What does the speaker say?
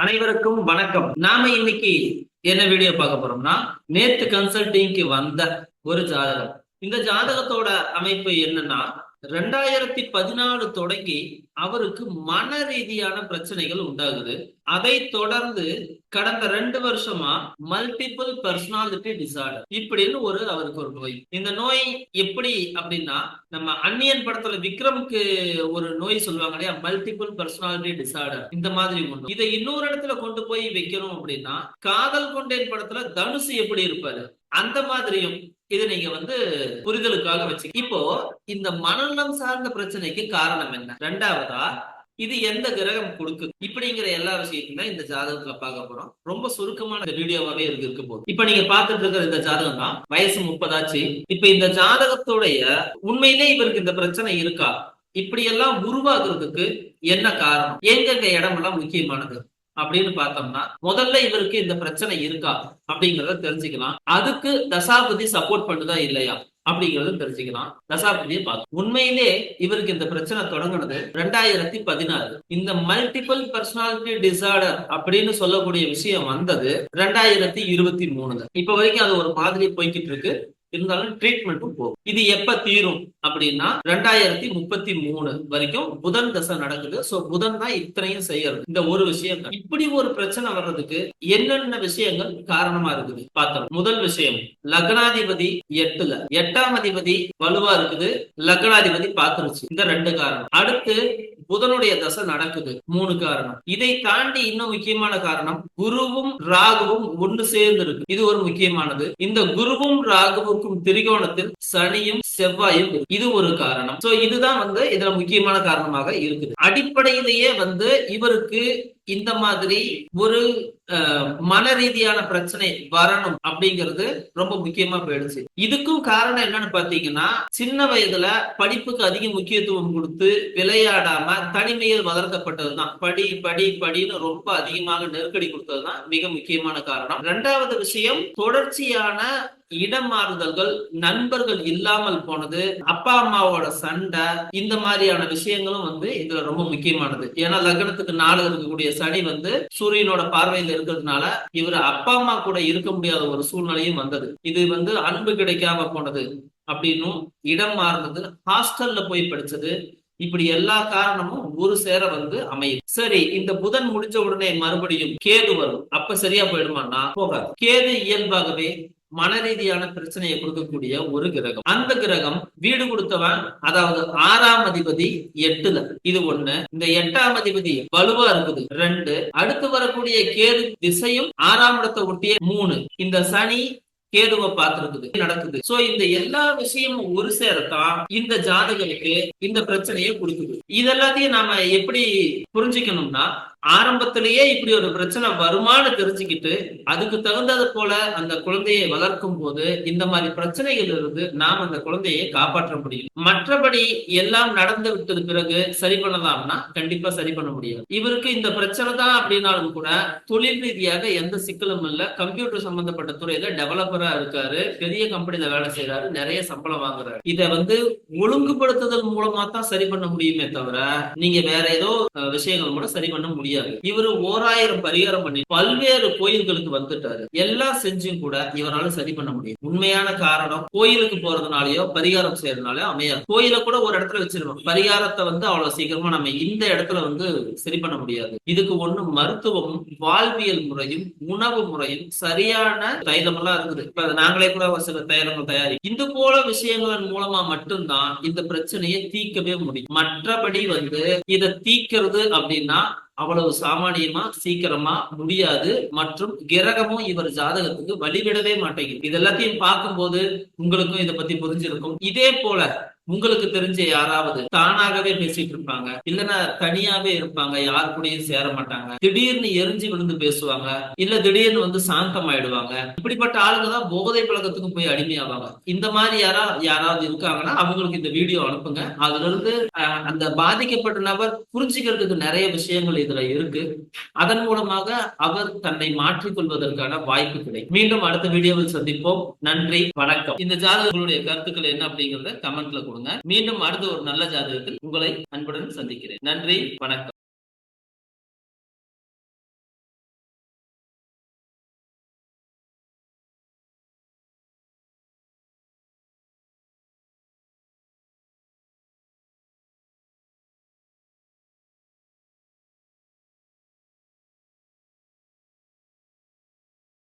அனைவருக்கும் வணக்கம். நாம இன்னைக்கு என்ன வீடியோ பார்க்க போறோம்னா நேத்து கன்சல்டிங்க்கு வந்த ஒரு ஜாதகம். இந்த ஜாதகத்தோட அமைப்பு என்னன்னா ரெண்டாயிரத்தி பதினாலு தொடங்கி அவருக்கு மன ரீதியான பிரச்சனைகள் உண்டாகுது. அதை தொடர்ந்து கடந்த ரெண்டு வருஷமா மல்டிபிள் பர்சனாலிட்டி டிசார்டர் இப்படின்னு ஒரு அவருக்கு ஒரு நோய். இந்த நோய் எப்படி அப்படின்னா நம்ம அன்னியன் படத்துல விக்ரம்க்கு ஒரு நோய் சொல்லுவாங்க இல்லையா? மல்டிபிள் பர்சனாலிட்டி டிசார்டர் இந்த மாதிரி ஒன்று இதை இன்னொரு இடத்துல கொண்டு போய் வைக்கணும் அப்படின்னா காதல் கொண்டேன் படத்துல தனுசு எப்படி இருப்பாரு? அந்த மாதிரியும் இது நீங்க வந்து புரிதலுக்காக வச்சு இப்போ இந்த மனநலம் சார்ந்த பிரச்சனைக்கு காரணம் என்ன? ரெண்டாவதா இது எந்த கிரகம் கொடுக்குது இப்படிங்கிற எல்லா விஷயத்தையும் இந்த ஜாதகத்துல பார்க்க போறோம். ரொம்ப சுருக்கமான வீடியோவாவே இருக்கு இருக்க போகுது. இப்ப நீங்க பாத்துட்டு இருக்கிற இந்த ஜாதகம் தான் வயசு முப்பதாச்சு. இப்ப இந்த ஜாதகத்துடைய உண்மையிலே இவருக்கு இந்த பிரச்சனை இருக்கா? இப்படி எல்லாம் உருவாக்குறதுக்கு என்ன காரணம்? எங்கெங்க இடமெல்லாம் முக்கியமானது? அப்படின்னு பார்த்தோம்னா முதல்ல இவருக்கு இந்த பிரச்சனை இருக்கா? அப்படிங்கறத தெரிஞ்சுக்கலாம். அதுக்கு தசாபதி சப்போர்ட் பண்ணுதா இல்லையா? அப்படிங்கறத தெரிஞ்சுக்கலாம். தசாபதியை பார்த்து உண்மையிலே இவருக்கு இந்த பிரச்சனை தொடங்குனது ரெண்டாயிரத்தி பதினாறு. இந்த மல்டிபிள் பர்சனாலிட்டி டிசார்டர் அப்படின்னு சொல்லக்கூடிய விஷயம் வந்தது ரெண்டாயிரத்தி இருபத்தி மூணுல. இப்ப வரைக்கும் அது ஒரு மாதிரி போய்கிட்டு இருக்கு. இருந்தாலும் ட்ரீட்மெண்ட்டும் போகும். இது எப்ப தீரும் அப்படின்னா ரெண்டாயிரத்தி முப்பத்தி மூணு வரைக்கும் புதன் தசை நடக்குது. சோ புதன் தான் இத்தனையும் செய்யறது. இந்த ஒரு விஷயம் இப்படி ஒரு பிரச்சனை வர்றதுக்கு என்னென்ன விஷயங்கள் காரணமா இருக்குது? பார்த்தோம். முதல் விஷயம் லக்னாதிபதி எட்டுல. எட்டாம் அதிபதி வலுவா இருக்குது. லக்னாதிபதி பாத்துருச்சு இந்த ரெண்டு காரணம். அடுத்து புதனுடைய தசை நடக்குது. மூணு காரணம். இதை தாண்டி இன்னும் முக்கியமான காரணம் குருவும் ராகுவும் ஒன்று சேர்ந்து இருக்கு இது ஒரு முக்கியமானது. இந்த குருவும் ராகுவுக்கும் திரிகோணத்தில் சனியும் செவ்வாயும் இது ஒரு காரணம். சோ இதுதான் வந்து இதுல முக்கியமான காரணமாக இருக்குது. அடிப்படையிலேயே வந்து இவருக்கு இந்த மாதிரி ஒரு மன ரீதியான பிரச்சனை வரணும் அப்படிங்கிறது ரொம்ப முக்கியமா போயிடுச்சு. இதுக்கும் காரணம் என்னன்னு பாத்தீங்கன்னா சின்ன வயதுல படிப்புக்கு அதிக முக்கியத்துவம் கொடுத்து விளையாடாம தனிமையில் வளர்க்கப்பட்டதுதான் படி படி படின்னு ரொம்ப அதிகமாக நெருக்கடி கொடுத்ததுதான் மிக முக்கியமான காரணம். இரண்டாவது விஷயம் தொடர்ச்சியான இடம் மாறுதல்கள் நண்பர்கள் இல்லாமல் போனது அப்பா அம்மாவோட சண்டை இந்த மாதிரியான விஷயங்களும் வந்து இதுல ரொம்ப முக்கியமானது. ஏன்னா லக்னத்துக்கு நாலு இருக்கக்கூடிய சனி வந்து சூரியனோட பார்வையில இருக்கிறதுனால இவர் அப்பா அம்மா கூட இருக்க முடியாத ஒரு சூழ்நிலையும் வந்தது. இது வந்து அன்பு கிடைக்காம போனது அப்படின்னும் இடம் மாறுனது ஹாஸ்டல்ல போய் படிச்சது. இப்படி எல்லா காரணமும் ஒரு சேர வந்து அமையும் சரி இந்த புதன் முடிஞ்ச உடனே மறுபடியும் கேது வரும். அப்ப சரியா போயிடுமான்னா போகாது. கேது இயல்பாகவே மன ரீதியான பிரச்சனையை கொடுக்கக்கூடிய ஒரு கிரகம். அந்த கிரகம் வீடு கொடுத்தவன் அதாவது ஆறாம் அதிபதி எட்டுல. இது ஒண்ணு. இந்த எட்டாம் அதிபதி வலுவா இருக்குது. ரெண்டு அடுத்து வரக்கூடிய கேது திசையும் ஆறாம் இடத்தை ஒட்டிய மூணு. இந்த சனி கேதுவை பார்த்திருக்குது நடக்குது. சோ இந்த எல்லா விஷயமும் ஒரு சேரத்தான் இந்த ஜாதகருக்கு இந்த பிரச்சனையை கொடுக்குது. இதெல்லாத்தையும் நாம எப்படி புரிஞ்சுக்கணும்னா ஆரம்பத்திலேயே இப்படி ஒரு பிரச்சனை வருமானு தெரிஞ்சுக்கிட்டு அதுக்கு தகுந்தது போல அந்த குழந்தையை வளர்க்கும் போது இந்த மாதிரி பிரச்சனைகள் இருந்து நாம் அந்த குழந்தையை காப்பாற்ற முடியும். மற்றபடி எல்லாம் நடந்து விட்டது பிறகு சரி பண்ணலாம்னா கண்டிப்பா சரி பண்ண முடியாது. இவருக்கு இந்த பிரச்சனை தான் அப்படின்னாலும் கூட தொழில் ரீதியாக எந்த சிக்கலும் இல்ல. கம்ப்யூட்டர் சம்பந்தப்பட்ட துறையில டெவலப்பரா இருக்காரு. பெரிய கம்பெனில வேலை செய்யறாரு நிறைய சம்பளம் வாங்குறாரு. இத வந்து ஒழுங்குபடுத்துதல் மூலமா தான் சரி பண்ண முடியுமே தவிர நீங்க வேற ஏதோ விஷயங்கள் கூட சரி பண்ண முடியும் முடியாது. இவரு ஓராயிரம் பரிகாரம் பண்ணி பல்வேறு கோயில்களுக்கு வந்துட்டாரு. எல்லாம் செஞ்சும் கூட இவரால சரி பண்ண முடியும். உண்மையான காரணம் கோயிலுக்கு போறதுனாலயோ பரிகாரம் செய்யறதுனாலயோ அமையாது. கோயில கூட ஒரு இடத்துல வச்சிருக்கோம் பரிகாரத்தை வந்து அவ்வளவு சீக்கிரமா நம்ம இந்த இடத்துல வந்து சரி பண்ண முடியாது. இதுக்கு ஒண்ணு மருத்துவமும் வாழ்வியல் முறையும் உணவு முறையும் சரியான தைலம் எல்லாம் இருக்குது. இப்ப நாங்களே கூட சில தைலங்கள் தயாரி இது போல விஷயங்களின் மூலமா மட்டும்தான் இந்த பிரச்சனையை தீர்க்கவே முடியும். மற்றபடி வந்து இதை தீக்கிறது அப்படின்னா அவ்வளவு சாமானியமா சீக்கிரமா முடியாது மற்றும் கிரகமும் இவர் ஜாதகத்துக்கு வழிவிடவே மாட்டேங்குது. இது எல்லாத்தையும் பார்க்கும்போது உங்களுக்கும் இதை பத்தி புரிஞ்சிருக்கும். இதே போல உங்களுக்கு தெரிஞ்ச யாராவது தானாகவே பேசிட்டு இருப்பாங்க. இல்லைன்னா தனியாவே இருப்பாங்க. யாரு கூடயும் சேர மாட்டாங்க. திடீர்னு எரிஞ்சு விழுந்து பேசுவாங்க. இல்ல திடீர்னு வந்து சாந்தம் ஆயிடுவாங்க இப்படிப்பட்ட ஆளுங்க தான் போதை பழக்கத்துக்கு போய் அடிமையாவாங்க. இந்த மாதிரி யாரா யாராவது இருக்காங்கன்னா அவங்களுக்கு இந்த வீடியோ அனுப்புங்க. அதுல இருந்து அஹ், அந்த பாதிக்கப்பட்ட நபர் புரிஞ்சுக்கிறதுக்கு நிறைய விஷயங்கள் இதுல இருக்கு. அதன் மூலமாக அவர் தன்னை மாற்றிக் கொள்வதற்கான வாய்ப்பு கிடைக்கும். மீண்டும் அடுத்த வீடியோவில் சந்திப்போம். நன்றி. வணக்கம். இந்த ஜாதகங்களுடைய கருத்துக்கள் என்ன அப்படிங்கறத கமெண்ட்ல கொடுங்க. மீண்டும் அடுத்த ஒரு நல்ல ஜாதகத்தில் உங்களை அன்புடன் சந்திக்கிறேன். நன்றி வணக்கம்.